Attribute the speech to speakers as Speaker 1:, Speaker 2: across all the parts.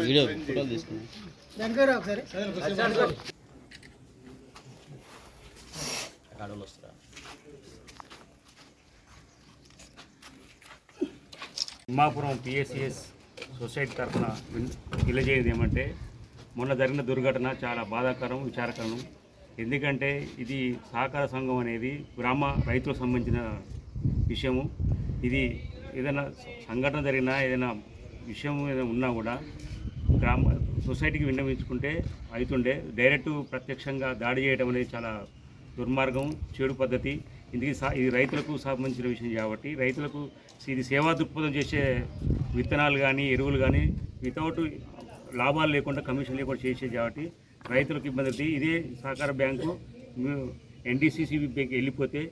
Speaker 1: Video ఫోటోలు తీసుకున్నాం వస్తారా
Speaker 2: తిమ్మాపురం పిఎస్సిఎస్ సొసైటీ తరఫున తెలియజేయడం ఏమంటే మొన్న జరిగిన దుర్ఘటన చాలా బాధాకరం విచారకరం. ఎందుకంటే ఇది సహకార సంఘం అనేది గ్రామ రైతులకు సంబంధించిన విషయము. ఇది ఏదైనా సంఘటన జరిగినా ఏదైనా విషయం ఏదైనా ఉన్నా కూడా గ్రామ సొసైటీకి విన్నవించుకుంటే అవుతుండే డైరెక్ట్ ప్రత్యక్షంగా దాడి చేయడం అనేది చాలా దుర్మార్గం చెడు పద్ధతి. ఇందుకు సా ఇది రైతులకు సంబంధించిన విషయం కాబట్టి రైతులకు ఇది సేవా దృక్పథం చేసే విత్తనాలు కానీ ఎరువులు కానీ వితౌట్ లాభాలు లేకుండా కమిషన్ లేకుండా చేసేది కాబట్టి రైతులకు ఇబ్బంది ఇదే సహకార బ్యాంకు ఎన్డీసీసీ బ్యాంక్ వెళ్ళిపోతే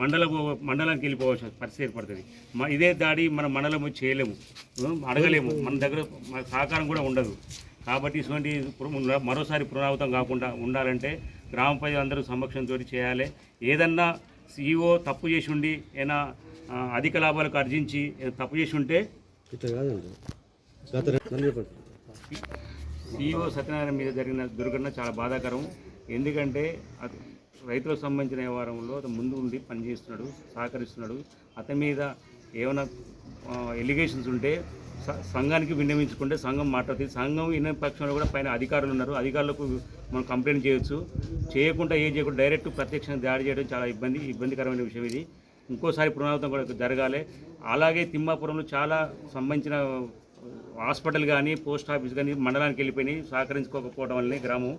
Speaker 2: మండల మండలానికి వెళ్ళిపోవాల్సిన పరిస్థితి ఏర్పడుతుంది. మా ఇదే దాడి మన మండలం చేయలేము. అడగలేము. మన దగ్గర మన సహకారం కూడా ఉండదు. కాబట్టి ఇటువంటి మరోసారి పునరావృతం కాకుండా ఉండాలంటే గ్రామ ప్రజలందరూ సమక్షంతో చేయాలి. ఏదన్నా సీఈఓ తప్పు చేసి ఉండి ఏదైనా అధిక లాభాలకు ఆర్జించి ఏదైనా తప్పు చేసి ఉంటే సిఇఓ సత్యనారాయణ మీద జరిగిన దుర్ఘటన చాలా బాధాకరం. ఎందుకంటే రైతులకు సంబంధించిన వ్యవహారంలో ముందు ఉండి పనిచేస్తున్నాడు సహకరిస్తున్నాడు. అతని మీద ఏమైనా ఎలిగేషన్స్ ఉంటే సంఘానికి విన్నవించుకుంటే సంఘం మాట్లాడుతుంది. సంఘం విన్న పక్షంలో కూడా పైన అధికారులు ఉన్నారు. అధికారులకు మనం కంప్లైంట్ చేయొచ్చు. చేయకుండా ఏం చేయకుండా డైరెక్ట్ ప్రత్యక్షంగా దాడి చేయడం చాలా ఇబ్బంది ఇబ్బందికరమైన విషయం ఇది. ఇంకోసారి పునరావృతం కూడా జరగాలి. అలాగే తిమ్మాపురంలో చాలా సంబంధించిన హాస్పిటల్ కానీ పోస్ట్ ఆఫీస్ కానీ మండలానికి వెళ్ళిపోయినాయి. సహకరించుకోకపోవడం వల్లనే గ్రామం.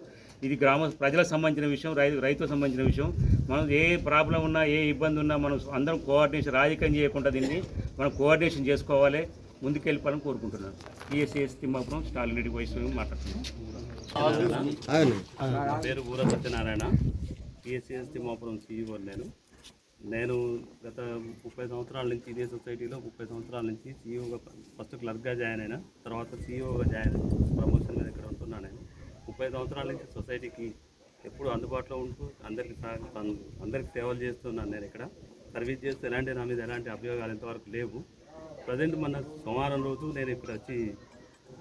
Speaker 2: ఇది గ్రామ ప్రజలకు సంబంధించిన విషయం రైతు రైతులకు సంబంధించిన విషయం. మనం ఏ ప్రాబ్లం ఉన్నా ఏ ఇబ్బంది ఉన్నా మనం అందరం కోఆర్డినేషన్ రాజకీయం చేయకుండా దీన్ని మనం కోఆర్డినేషన్ చేసుకోవాలి. ముందుకెళ్ళిపోవాలని కోరుకుంటున్నాను. ఈఎస్ఎస్ తిమ్మాపురం స్టాలిన్ రెడ్డి వయసు మాట్లాడుతున్నాను.
Speaker 1: పేరు ఊర సత్యనారాయణ. పిఎస్సిఎస్ తిమ్మాపురం సీఈఓ నేను. నేను గత ముప్పై సంవత్సరాల నుంచి ఇదే సొసైటీలో ముప్పై సంవత్సరాల నుంచి సీఈఓగా ఫస్ట్ క్లర్క్గా జాయిన్ అయినా తర్వాత సీఈఓగా జాయిన్ ప్రమోషన్ మీద ఇక్కడ ముప్పై సంవత్సరాల నుంచి సొసైటీకి ఎప్పుడు అందుబాటులో ఉంటూ అందరికి సహ- అందరికి సేవలు చేస్తున్నాను నేను ఇక్కడ. సర్వీస్ చేస్తూ ఎలాంటి నా మీద ఎలాంటి అభియోగాలు ఇంతవరకు లేవు. ప్రజెంట్ మన సోమవారం రోజు నేను ఇక్కడ వచ్చి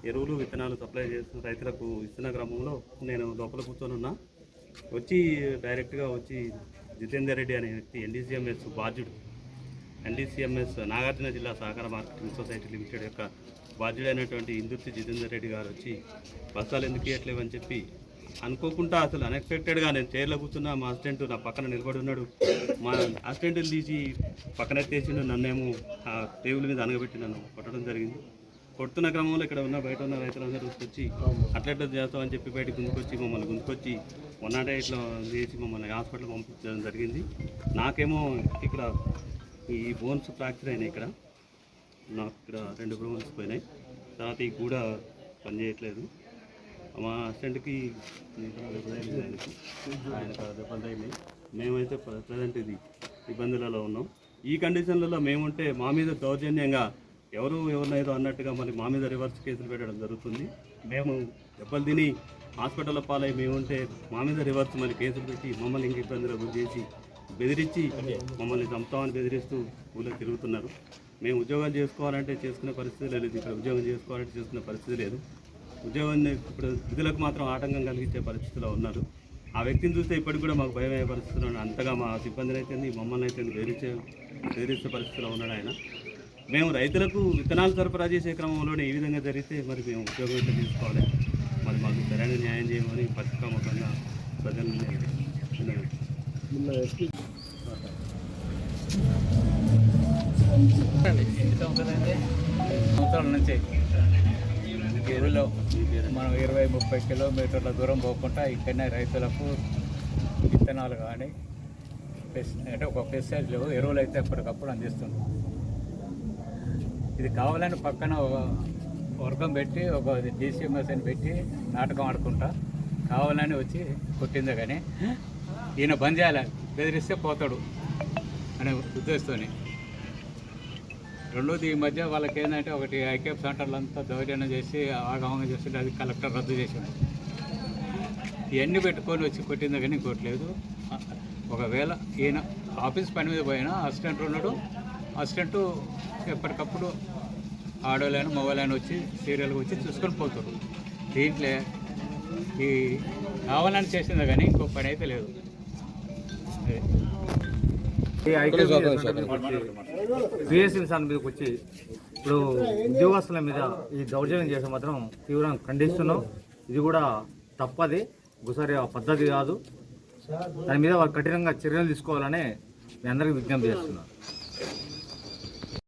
Speaker 1: ఎరువులు విత్తనాలు సప్లై చేస్తున్న రైతులకు ఇస్తున్న క్రమంలో నేను లోపల కూర్చొనున్నా వచ్చి డైరెక్ట్గా వచ్చి జితేందర్ రెడ్డి అనే వ్యక్తి ఎన్డీసీఎంఎస్ బాధ్యుడు. ఎన్డీసీఎంఎస్ నాగార్జున జిల్లా సహకార మార్కెటింగ్ సొసైటీ లిమిటెడ్ యొక్క బాధ్యుడైనటువంటి ఇందుర్తి జితేందర్ రెడ్డి గారు వచ్చి బస్తాలు ఎందుకు ఇవ్వట్లేవని చెప్పి అనుకోకుండా అసలు అన్ఎక్స్పెక్టెడ్గా నేను చైర్లో కూర్చున్నా మా అసిస్టెంట్ నా పక్కన నిలబడి ఉన్నాడు. మా అసిస్టెంట్ తీసి పక్కన ఎత్తేసి నన్నేమో ఆ టేబుల్ మీద అనగబెట్టి నన్ను కొట్టడం జరిగింది. కొడుతున్న క్రమంలో ఇక్కడ ఉన్న బయట ఉన్న రైతులందరూ వచ్చి అట్లెట్లా చేస్తామని చెప్పి బయట గుంతుకొచ్చి మమ్మల్ని గుంతుకొచ్చి వన్ ఇట్లా చేసి మమ్మల్ని హాస్పిటల్ పంపించడం జరిగింది. నాకేమో ఇక్కడ ఈ బోన్స్ ఫ్రాక్చర్ అయినాయి ఇక్కడ. నాకు ఇక్కడ రెండు బోన్స్ పోయినాయి. తర్వాత ఈ కూడా పనిచేయట్లేదు మా అసిస్టెంట్కి ఆయనకు ఆయనకు దెబ్బలు తగిలినాయి మేమైతే ప్రజెంట్ ఇది ఇబ్బందులలో ఉన్నాం. ఈ కండిషన్లలో మేముంటే మా మీద దౌర్జన్యంగా ఎవరు ఎవరినైదో అన్నట్టుగా మరి మా మీద రివర్స్ కేసులు పెట్టడం జరుగుతుంది. మేము దెబ్బలు తిని హాస్పిటల్లో పాలై మేముంటే మా మీద రివర్స్ మరి కేసులు పెట్టి మమ్మల్ని ఇంక ఇబ్బందులకు గురి చేసి బెదిరించి మమ్మల్ని చంపుతామని బెదిరిస్తూ ఊళ్ళో తిరుగుతున్నారు. మేము ఉద్యోగాలు చేసుకోవాలంటే చేసుకునే పరిస్థితి లేదు. ఇక్కడ ఉద్యోగం చేసుకోవాలంటే చేసుకునే పరిస్థితి లేదు. ఉద్యోగాన్ని ఇప్పుడు విధులకు మాత్రం ఆటంకం కలిగించే పరిస్థితిలో ఉన్నారు. ఆ వ్యక్తిని చూస్తే ఇప్పటికి కూడా మాకు భయం అయ్యే పరిస్థితిలో అంతగా మా సిబ్బందిని అయితే మమ్మల్ని అయితే బెదిరించే బెదిరించే పరిస్థితిలో ఉన్నాడు ఆయన. మేము రైతులకు విత్తనాలు సరఫరా చేసే క్రమంలోనే ఈ విధంగా జరిగితే మరి మేము ఉద్యోగం అయితే తీసుకోవాలి. మరి మాకు సరైన న్యాయం చేయమని పత్రికాముఖంగా ప్రజల్ని
Speaker 3: సంవత్సరాల నుంచి ఊరిలో మనం ఇరవై ముప్పై కిలోమీటర్ల దూరం పోకుండా ఇక్కడనే రైతులకు విత్తనాలు కానీ అంటే ఒక పెస్టిసైడ్లు ఎరువులు అయితే ఎప్పటికప్పుడు అందిస్తున్నాం ఇది కావాలని పక్కన ఒక వర్గం పెట్టి ఒక డీసీఎంఎస్ అని పెట్టి నాటకం ఆడుకుంటా కావాలని వచ్చి కొట్టిందే కానీ ఈయన బంద్ చేయాలి బెదిరిస్తే పోతాడు అనే ఉద్దేశంతోని రెండోది ఈ మధ్య వాళ్ళకి ఏంటంటే ఒకటి ఐకేప్ సెంటర్లు అంతా దౌర్జన్యం చేసి ఆగమనం చేస్తుంటే అది కలెక్టర్ రద్దు చేసింది. ఇవన్నీ పెట్టుకొని వచ్చి కొట్టింది కానీ కొట్టలేదు. ఒకవేళ ఈయన ఆఫీస్ పని మీద పోయినా అసిస్టెంట్ ఉన్నాడు. అసిస్టెంట్ ఎప్పటికప్పుడు ఆడోళ్ళైనా మగవాళ్ళైనా వచ్చి సీరియల్కి వచ్చి చూసుకొని పోతారు. దీంట్లో ఈ కావాలని చేసిందే కానీ ఇంకో పని అయితే లేదు.
Speaker 4: పిఎస్సీ విషయాన్ని మీదకి వచ్చి ఇప్పుడు ఉద్యోగస్తుల మీద ఈ దౌర్జన్యం చేసే మాత్రం తీవ్రంగా ఖండిస్తున్నాం. ఇది కూడా తప్పది. ఒకసారి ఆ పద్ధతి కాదు. దాని మీద వారు కఠినంగా చర్యలు తీసుకోవాలని మీ అందరికీ విజ్ఞప్తి చేస్తున్నాను.